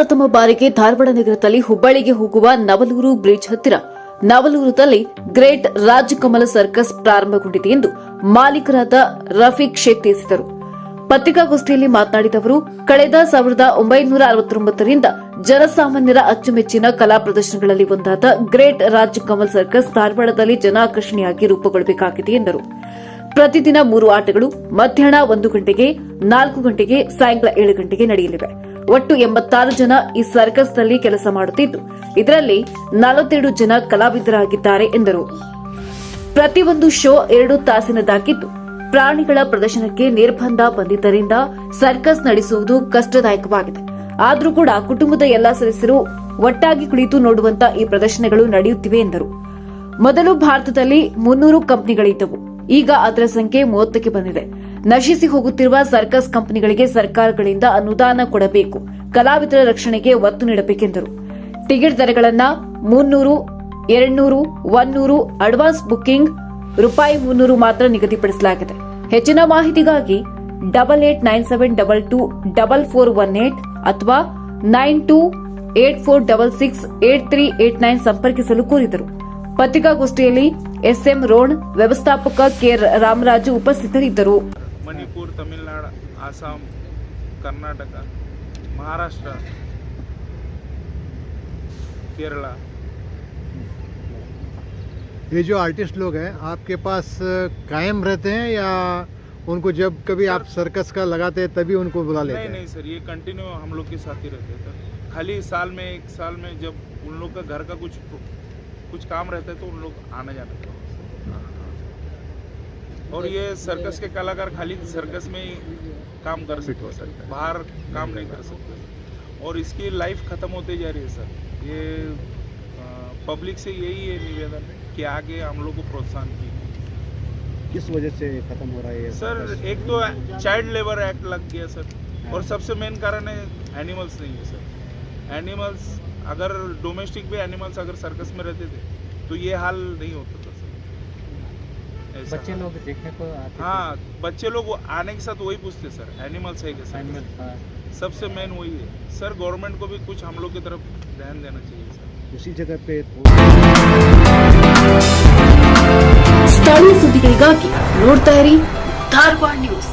ಪ್ರಥಮ ಬಾರಿಗೆ ಧಾರವಾಡ ನಗರದಲ್ಲಿ ಹುಬ್ಬಳ್ಳಿಗೆ ಹೋಗುವ ನವಲೂರು ಬ್ರಿಡ್ಜ್ ಹತ್ತಿರ. ನವಲೂರುದಲ್ಲಿ ಗ್ರೇಟ್ ರಾಜಕಮಲ ಸರ್ಕಸ್ ಪ್ರಾರಂಭಗೊಂಡಿದೆ ಎಂದು ಮಾಲೀಕರಾದ ರಫೀಕ್ ಶೇಖ್ ತಿಳಿಸಿದರು. ಪತ್ರಿಕಾಗೋಷ್ಠಿಯಲ್ಲಿ ಮಾತನಾಡಿದ ಅವರು, ಕಳೆದ ಸಾವಿರದ ಒಂಬೈನೂರ ಅರವತ್ತೊಂಬತ್ತರಿಂದ ಜನಸಾಮಾನ್ಯರ ಅಚ್ಚುಮೆಚ್ಚಿನ ಕಲಾ ಪ್ರದರ್ಶನಗಳಲ್ಲಿ ಒಂದಾದ ಗ್ರೇಟ್ ರಾಜ್ ಕಮಲ್ ಸರ್ಕಸ್ ಧಾರವಾಡದಲ್ಲಿ ಜನಾಕರ್ಷಣೆಯಾಗಿ ರೂಪುಗೊಳ್ಳಬೇಕಾಗಿದೆ ಎಂದರು. ಪ್ರತಿದಿನ ಮೂರು ಆಟಗಳು, ಮಧ್ಯಾಹ್ನ ಒಂದು ಗಂಟೆಗೆ ನಾಲ್ಕು ಗಂಟೆಗೆ, ಸಾಯಂಕಾಲ ಏಳು ಗಂಟೆಗೆ ನಡೆಯಲಿವೆ. ಒಟ್ಟು ಎಂಬತ್ತಾರು ಜನ ಈ ಸರ್ಕಸ್ನಲ್ಲಿ ಕೆಲಸ ಮಾಡುತ್ತಿದ್ದು, ಇದರಲ್ಲಿ ನಲವತ್ತೆರಡು ಜನ ಕಲಾವಿದರಾಗಿದ್ದಾರೆ ಎಂದರು. ಪ್ರತಿಯೊಂದು ಶೋ ಎರಡು ತಾಸಿನದಾಗಿದ್ದು ಪ್ರಾಣಿಗಳ ಪ್ರದರ್ಶನಕ್ಕೆ ನಿರ್ಬಂಧ ಬಂದಿದ್ದರಿಂದ ಸರ್ಕಸ್ ನಡೆಸುವುದು ಕಷ್ಟದಾಯಕವಾಗಿದೆ. ಆದರೂ ಕೂಡ ಕುಟುಂಬದ ಎಲ್ಲಾ ಸದಸ್ಯರು ಒಟ್ಟಾಗಿ ಕುಳಿತು ನೋಡುವಂತ ಈ ಪ್ರದರ್ಶನಗಳು ನಡೆಯುತ್ತಿವೆ ಎಂದರು. ಮೊದಲು ಭಾರತದಲ್ಲಿ ಮುನ್ನೂರು ಕಂಪನಿಗಳಿದ್ದವು. ಈಗ ಅದರ ಸಂಖ್ಯೆ ಮೂವತ್ತಕ್ಕೆ ಬಂದಿದೆ. ನಶಿಸಿ ಹೋಗುತ್ತಿರುವ ಸರ್ಕಸ್ ಕಂಪನಿಗಳಿಗೆ ಸರ್ಕಾರಗಳಿಂದ ಅನುದಾನ ಕೊಡಬೇಕು. ಕಲಾವಿದರ ರಕ್ಷಣೆಗೆ ಒತ್ತು ನೀಡಬೇಕೆಂದರು. ಟಿಕೆಟ್ ದರಗಳನ್ನು ಮುನ್ನೂರು, ಎರಡ್ನೂರು, ಒನ್ನೂರು, ಅಡ್ವಾನ್ಸ್ ಬುಕ್ಕಿಂಗ್ ರೂಪಾಯಿ ಮುನ್ನೂರು ಮಾತ್ರ ನಿಗದಿಪಡಿಸಲಾಗಿದೆ. ಹೆಚ್ಚಿನ ಮಾಹಿತಿಗಾಗಿ double eight nine seven double two double four one eight ಅಥವಾ nine two eight four double six eight three eight nine ಸಂಪರ್ಕಿಸಲು ಕೋರಿದರು. ಪತ್ರಿಕಾಗೋಷ್ಠಿಯಲ್ಲಿ ಎಸ್ಎಂ ರೋಣ್ ವ್ಯವಸ್ಥಾಪಕ ಕೆ ರಾಮರಾಜು ಉಪಸ್ಥಿತರಿದ್ದರು. मणिपुर तमिलनाडु आसाम कर्नाटक महाराष्ट्र केरला ये जो आर्टिस्ट लोग हैं आपके पास कायम रहते हैं या उनको जब कभी सर, आप सर्कस का लगाते हैं तभी उनको बुला लेते नहीं हैं? नहीं सर ये कंटिन्यू हम लोग के साथ ही रहते हैं सर। खाली साल में एक साल में जब उन लोग का घर का कुछ कुछ काम रहता है तो उन लोग आने जाने का और ये सर्कस के कलाकार खाली सर्कस में ही काम कर सकते हैं। सर बाहर काम नहीं कर सकते। और इसकी लाइफ खत्म होती जा रही है सर। ये पब्लिक से यही है निवेदन है कि आगे हम लोग को प्रोत्साहन की किस वजह से खत्म हो रहा है सर एक तो चाइल्ड लेबर एक्ट लग गया सर। और सबसे मेन कारण है एनिमल्स नहीं है सर। एनिमल्स अगर डोमेस्टिक भी एनिमल्स अगर सर्कस में रहते थे तो ये हाल नहीं होता था। बच्चे हाल। लोग देखने को आते थे। हाँ बच्चे लोग वो आने के साथ वही पूछते सर एनिमल्स है क्या एनिमल सर था सबसे मेन वही है सर गवर्नमेंट को भी कुछ हम लोग की तरफ ध्यान देना चाहिए सर उसी जगह पे ಸ್ಥಳೀಯ ಸುದ್ದಿಗಳಿಗಾಗಿ ನೋಡ್ತಾ ಇರಿ ಧಾರವಾಡ ನ್ಯೂಸ್